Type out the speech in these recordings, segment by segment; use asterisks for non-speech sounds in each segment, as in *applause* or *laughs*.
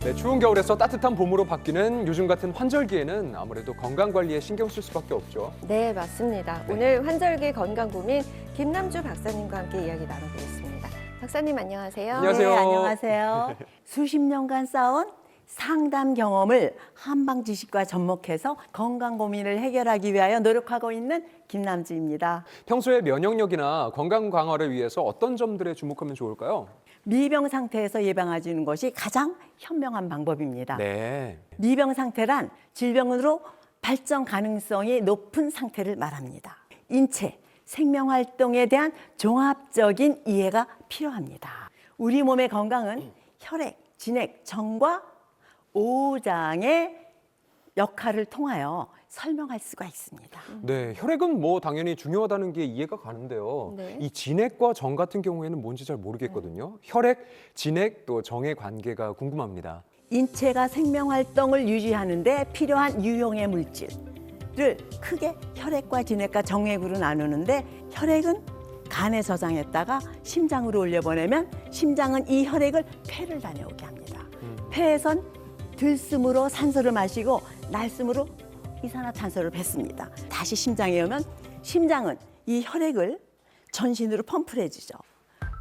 네, 추운 겨울에서 따뜻한 봄으로 바뀌는 요즘 같은 환절기에는 아무래도 건강 관리에 신경 쓸 수밖에 없죠. 네, 맞습니다. 네. 오늘 환절기 건강 고민 김남주 박사님과 함께 이야기 나눠보겠습니다. 박사님 안녕하세요. 안녕하세요. 네, 안녕하세요. 수십 년간 쌓은 상담 경험을 한방 지식과 접목해서 건강 고민을 해결하기 위하여 노력하고 있는 김남주입니다. 평소에 면역력이나 건강 강화를 위해서 어떤 점들에 주목하면 좋을까요? 미병 상태에서 예방하는 것이 가장 현명한 방법입니다. 네. 미병 상태란 질병으로 발전 가능성이 높은 상태를 말합니다. 인체, 생명 활동에 대한 종합적인 이해가 필요합니다. 우리 몸의 건강은 혈액, 진액, 정과 오장의 역할을 통하여 설명할 수가 있습니다. 네, 혈액은 뭐 당연히 중요하다는 게 이해가 가는데요. 네. 이 진액과 정 같은 경우에는 뭔지 잘 모르겠거든요. 혈액, 진액 또 정의 관계가 궁금합니다. 인체가 생명 활동을 유지하는데 필요한 유용의 물질을 크게 혈액과 진액과 정액으로 나누는데 혈액은 간에 저장했다가 심장으로 올려보내면 심장은 이 혈액을 폐를 다녀오게 합니다. 폐에선 들숨으로 산소를 마시고 날숨으로 이산화탄소를 뱉습니다. 다시 심장에 오면 심장은 이 혈액을 전신으로 펌프를 해주죠.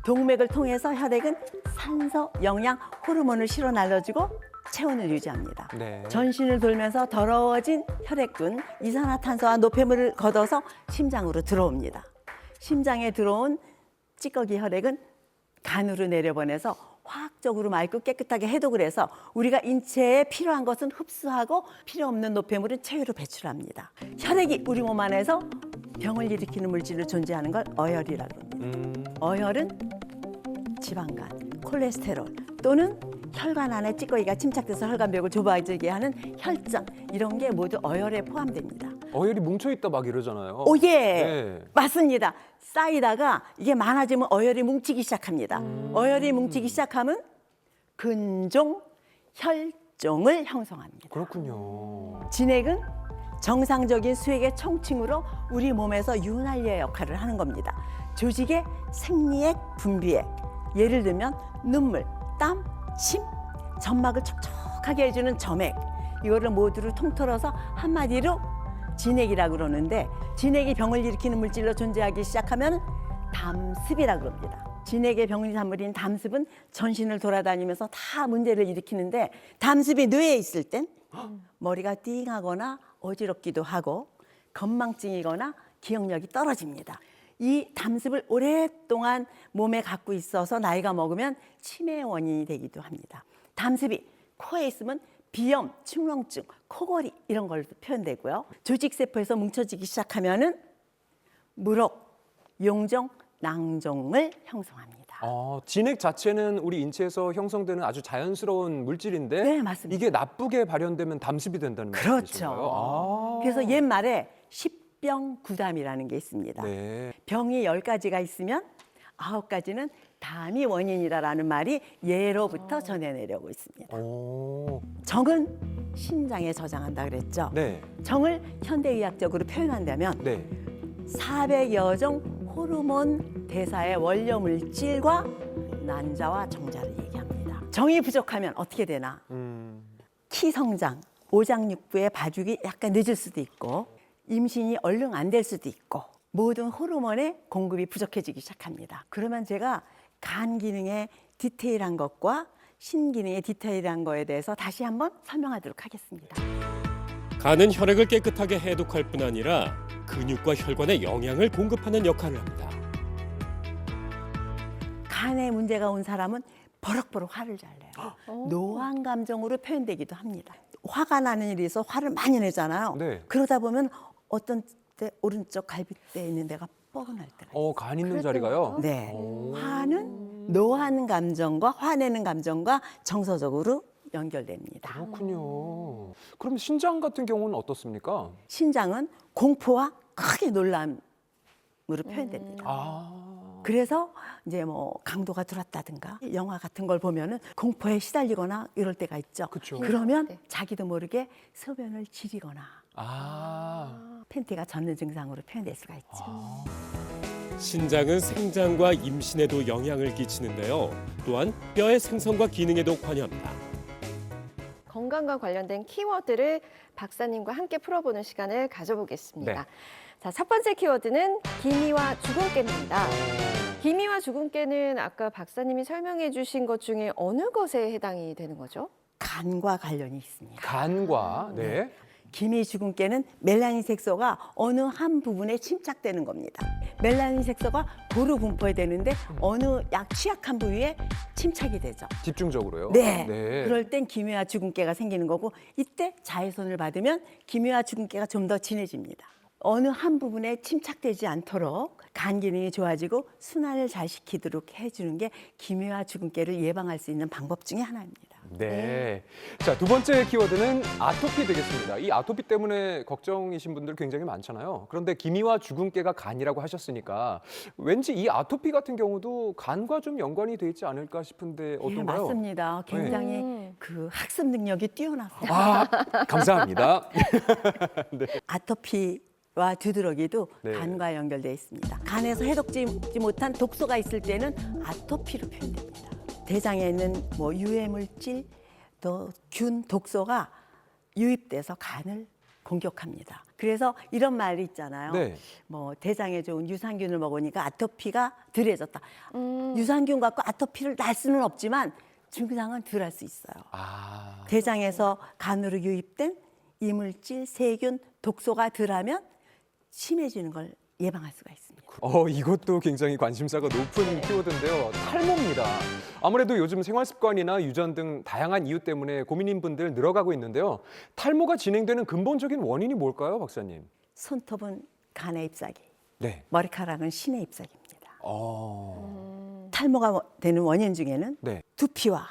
동맥을 통해서 혈액은 산소, 영양, 호르몬을 실어 날려주고 체온을 유지합니다. 네. 전신을 돌면서 더러워진 혈액군 이산화탄소와 노폐물을 걷어서 심장으로 들어옵니다. 심장에 들어온 찌꺼기 혈액은 간으로 내려보내서 화학적으로 맑고 깨끗하게 해독을 해서 우리가 인체에 필요한 것은 흡수하고 필요 없는 노폐물은 체외로 배출합니다. 혈액이 우리 몸 안에서 병을 일으키는 물질로 존재하는 걸 어혈이라고 합니다. 음, 어혈은 지방간, 콜레스테롤 또는 혈관 안에 찌꺼기가 침착돼서 혈관벽을 좁아지게 하는 혈장 이런 게 모두 어혈에 포함됩니다. 어혈이 뭉쳐 있다 막 이러잖아요. 오 예 네. 맞습니다. 쌓이다가 이게 많아지면 어혈이 뭉치기 시작합니다. 어혈이 뭉치기 시작하면 근종, 혈종을 형성합니다. 그렇군요. 진액은 정상적인 수액의 총칭으로 우리 몸에서 윤활유의 역할을 하는 겁니다. 조직의 생리액, 분비액. 예를 들면 눈물, 땀, 침, 점막을 촉촉하게 해주는 점액. 이거를 모두를 통틀어서 한마디로 진액이라고 그러는데 진액이 병을 일으키는 물질로 존재하기 시작하면 담습이라고 그럽니다. 진액의 병리산물인 담습은 전신을 돌아다니면서 다 문제를 일으키는데 담습이 뇌에 있을 땐 머리가 띵하거나 어지럽기도 하고 건망증이거나 기억력이 떨어집니다. 이 담습을 오랫동안 몸에 갖고 있어서 나이가 먹으면 치매의 원인이 되기도 합니다. 담습이 코에 있으면 비염, 축농증, 코골이 이런 걸로 표현되고요. 조직세포에서 뭉쳐지기 시작하면은 무록, 용종, 낭종을 형성합니다. 아, 진액 자체는 우리 인체에서 형성되는 아주 자연스러운 물질인데 네, 맞습니다. 이게 나쁘게 발현되면 담습이 된다는 그렇죠. 말씀이신가요? 아. 그래서 옛말에 십병구담이라는 게 있습니다. 네. 병이 열가지가 있으면 아홉 가지는 담이 원인이다라는 말이 예로부터 전해 내려오고 있습니다. 오. 정은 심장에 저장한다 그랬죠. 네. 정을 현대의학적으로 표현한다면 네. 400여 종 호르몬 대사의 원료 물질과 난자와 정자를 얘기합니다. 정이 부족하면 어떻게 되나? 음. 키 성장, 오장육부의 봐주기 약간 늦을 수도 있고 임신이 얼른 안 될 수도 있고 모든 호르몬의 공급이 부족해지기 시작합니다. 그러면 제가 간 기능의 디테일한 것과 신기능의 디테일한 거에 대해서 다시 한번 설명하도록 하겠습니다. 간은 혈액을 깨끗하게 해독할 뿐 아니라 근육과 혈관에 영양을 공급하는 역할을 합니다. 간에 문제가 온 사람은 버럭버럭 화를 잘 내요. 노한 감정으로 표현되기도 합니다. 화가 나는 일이 있어 화를 많이 내잖아요. 네. 그러다 보면 어떤 때 오른쪽 갈비뼈에 있는 데가 뻐근할 때가 있어요. 어, 간 있는 자리가요? 네. 오. 화는 노한 감정과 화내는 감정과 정서적으로 연결됩니다. 그렇군요. 그럼 신장 같은 경우는 어떻습니까? 신장은 공포와 크게 놀람으로 표현됩니다. 아. 그래서 이제 뭐 강도가 들었다든가 영화 같은 걸 보면은 공포에 시달리거나 이럴 때가 있죠. 그쵸. 그러면 네. 자기도 모르게 소변을 지리거나 아. 팬티가 젖는 증상으로 표현될 수가 있죠. 신장은 생장과 임신에도 영향을 끼치는데요. 또한 뼈의 생성과 기능에도 관여합니다. 건강과 관련된 키워드를 박사님과 함께 풀어보는 시간을 가져보겠습니다. 네. 자, 첫 번째 키워드는 기미와 주근깨입니다. 기미와 주근깨는 아까 박사님이 설명해 주신 것 중에 어느 것에 해당이 되는 거죠? 간과 관련이 있습니다. 간과 네. 기미 주근깨는 멜라닌 색소가 어느 한 부분에 침착되는 겁니다. 멜라닌 색소가 도로 분포해야 되는데 어느 약 취약한 부위에 침착이 되죠. 집중적으로요. 네. 네. 그럴 땐 기미와 주근깨가 생기는 거고 이때 자외선을 받으면 기미와 주근깨가 좀 더 진해집니다. 어느 한 부분에 침착되지 않도록 간 기능이 좋아지고 순환을 잘 시키도록 해주는 게 기미와 주근깨를 예방할 수 있는 방법 중에 하나입니다. 네. 자, 두 번째 키워드는 아토피 되겠습니다. 이 아토피 때문에 걱정이신 분들 굉장히 많잖아요. 그런데 기미와 주근깨가 간이라고 하셨으니까 왠지 이 아토피 같은 경우도 간과 좀 연관이 돼 있지 않을까 싶은데 예, 어떤가요? 맞습니다. 굉장히 음. 그 학습 능력이 뛰어나세요. 아, 감사합니다. *laughs* 아토피와 두드러기도 네. 간과 연결되어 있습니다. 간에서 해독지 못한 독소가 있을 때는 아토피로 표현됩니다. 대장에 있는 뭐 유해 물질, 또 균, 독소가 유입돼서 간을 공격합니다. 그래서 이런 말이 있잖아요. 네. 뭐 대장에 좋은 유산균을 먹으니까 아토피가 덜해졌다. 음. 유산균 갖고 아토피를 날 수는 없지만 증상은 덜 할 수 있어요. 아, 대장에서 간으로 유입된 이물질, 세균, 독소가 덜하면 심해지는 걸 예방할 수가 있습니다. 어, 이것도 굉장히 관심사가 높은 키워드인데요. 탈모입니다. 아무래도 요즘 생활 습관이나 유전 등 다양한 이유 때문에 고민인 분들 늘어가고 있는데요. 탈모가 진행되는 근본적인 원인이 뭘까요, 박사님? 손톱은 간의 잎사귀, 네. 머리카락은 신의 잎사귀입니다. 어, 탈모가 워- 되는 원인 중에는 네. 두피와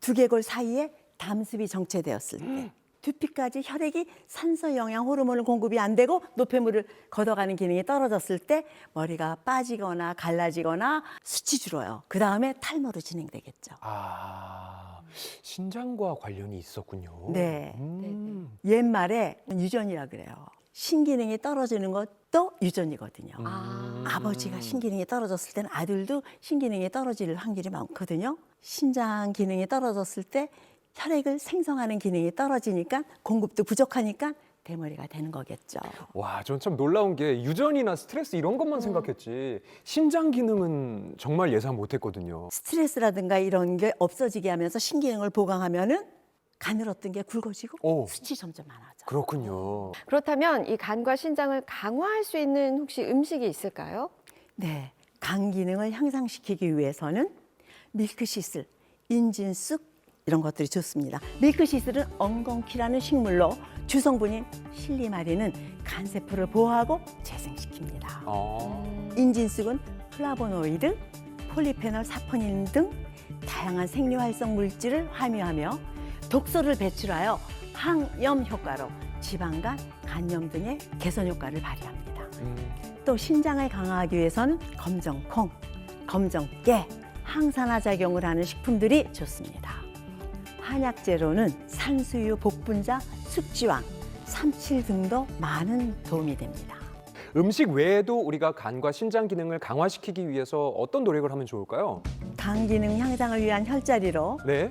두개골 사이에 담습이 정체되었을 때 두피까지 혈액이 산소 영양 호르몬을 공급이 안 되고 노폐물을 걷어가는 기능이 떨어졌을 때 머리가 빠지거나 갈라지거나 숱이 줄어요. 그 다음에 탈모로 진행되겠죠. 아, 신장과 관련이 있었군요. 네. 음. 옛말에 유전이라 그래요. 신기능이 떨어지는 것도 유전이거든요. 아. 아버지가 신기능이 떨어졌을 때는 아들도 신기능이 떨어질 확률이 많거든요. 신장 기능이 떨어졌을 때 혈액을 생성하는 기능이 떨어지니까 공급도 부족하니까 대머리가 되는 거겠죠. 와, 전 참 놀라운 게 유전이나 스트레스 이런 것만 생각했지 신장 기능은 정말 예상 못했거든요. 스트레스라든가 이런 게 없어지게 하면서 신기능을 보강하면은 가늘었던 게 굵어지고 오. 숱이 점점 많아져. 그렇군요. 그렇다면 이 간과 신장을 강화할 수 있는 혹시 음식이 있을까요? 네, 간 기능을 향상시키기 위해서는 밀크시슬, 인진쑥 이런 것들이 좋습니다. 밀크시슬은 엉겅퀴라는 식물로 주성분인 실리마린은 간 세포를 보호하고 재생시킵니다. 어. 인진쑥은 플라보노이드, 폴리페놀 사포닌 등 다양한 생리 활성 물질을 함유하며 독소를 배출하여 항염 효과로 지방간, 간염 등의 개선 효과를 발휘합니다. 음. 또 신장을 강화하기 위해서는 검정콩, 검정깨, 항산화 작용을 하는 식품들이 좋습니다. 한약재로는 산수유, 복분자, 숙지왕, 삼칠 등도 많은 도움이 됩니다. 음식 외에도 우리가 간과 신장 기능을 강화시키기 위해서 어떤 노력을 하면 좋을까요? 간 기능 향상을 위한 혈자리로 네.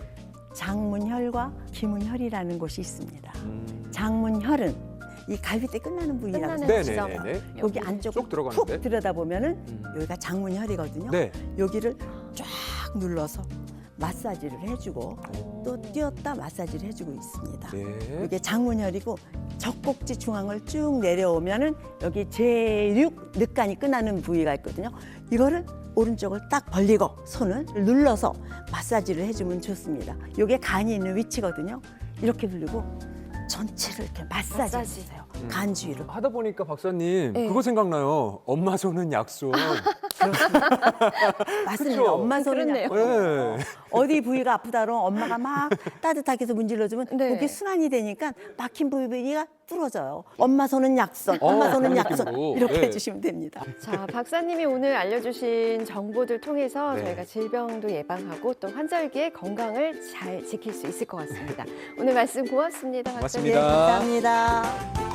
장문혈과 기문혈이라는 곳이 있습니다. 음. 장문혈은 이 갈비뼈 끝나는 부위라고 끝나는. 지점. 네네네. 여기 안쪽 쭉 들어가는데? 푹 들여다보면은 음. 여기가 장문혈이거든요. 네. 여기를 쫙 눌러서 마사지를 해주고 또 띄었다 마사지를 해주고 있습니다. 네. 이게 장문혈이고 젖꼭지 중앙을 쭉 내려오면은 여기 제6 늑간이 끝나는 부위가 있거든요. 이거를 오른쪽을 딱 벌리고 손을 눌러서 마사지를 해주면 좋습니다. 이게 간이 있는 위치거든요. 이렇게 불리고 전체를 이렇게 마사지. 해주세요. 음. 간 주위로. 하다 보니까 박사님 네. 그거 생각나요. 엄마 손은 약손. *laughs* 맞습니다. 그쵸? 엄마 손은 그렇네요. 약간 네. 어디 부위가 아프다 그러면 엄마가 막 따뜻하게 해서 문질러주면 네. 그게 순환이 되니까 막힌 부위가 뚫어져요. 엄마 손은 약손, 엄마 어, 손은 약손. 이렇게 네. 해주시면 됩니다. 자, 박사님이 오늘 알려주신 정보들 통해서 네. 저희가 질병도 예방하고 또 환절기에 건강을 잘 지킬 수 있을 것 같습니다. 오늘 말씀 고맙습니다, 박사님. 고맙습니다. 네, 감사합니다.